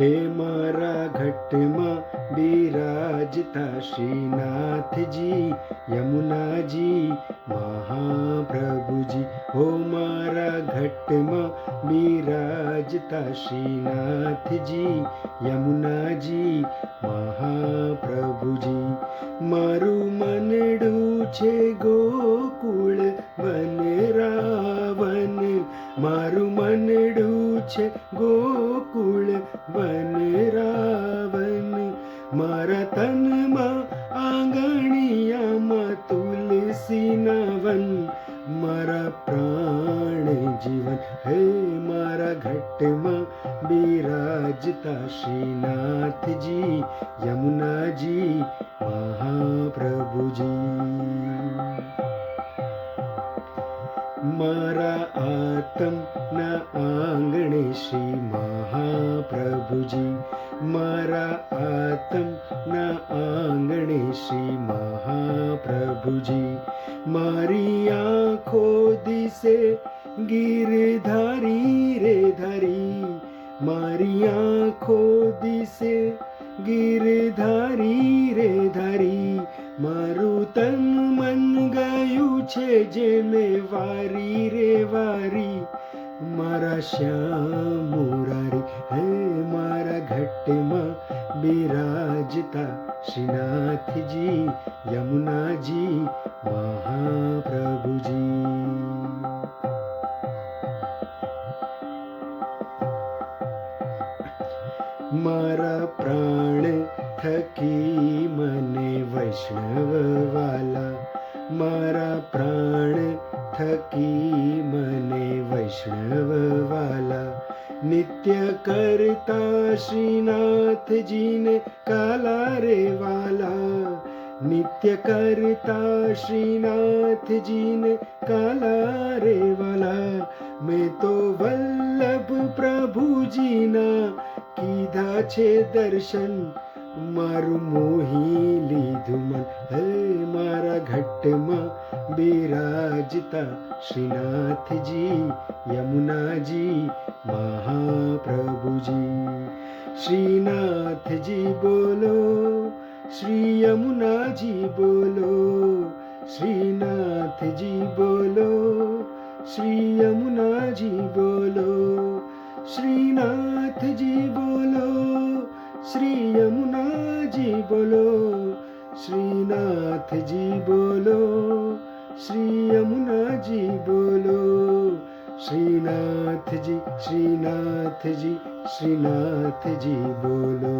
े श्रीनाथ जी यमुना जी महाप्रभु जी हो मारा घट मा विराज श्रीनाथ जी यमुना जी महाप्रभु जी मारू मनडू छे गोकुल मानगोकुल છે ગોકુળ વન રાવન મારા તનમાં આંગણિયામાં તુલસી નવન. મારા પ્રાણ જીવન હે મારા ઘટમાં બિરાજતા શ્રીનાથજી, યમુનાજી, મહાપ્રભુજી. મારા આતમના આંગણે શ્રી મહાપ્રભુજી મારા આતમના આંગણે શ્રી મહાપ્રભુજી મારી આંખો દિશે ગીરધારી રે ધારી મારી આંખો દિશે ગીરધારી રે ધરી મારું તન મન ગયું છે જેને વારી રે श्या मरार माराजता श्रीनाथजी यमुनाहा प्रभुजी मारा प्राण थी मने वैष्णव वाला मारा प्राण थ मने વાલા નિત્ય કરતા શ્રીનાથજીને કાલા રે વાલા નિત્ય કરતા શ્રીનાથજીને કાલા રે વાલા મેં તો વલ્લભ પ્રભુજીના કીધા છે દર્શન મારું મોહી લીધું મન હે મારા ઘટમાં विराजिता श्रीनाथ जी यमुना जी महाप्रभु जी श्रीनाथ जी बोलो श्री यमुना जी बोलो श्रीनाथ जी बोलो श्री यमुना जी बोलो श्रीनाथ जी बोलो श्री यमुना जी बोलो श्रीनाथ जी बोलो শ্রী যমুনাজি বলো শ্রীনাথজি শ্রীনাথজি শ্রীনাথজি বলো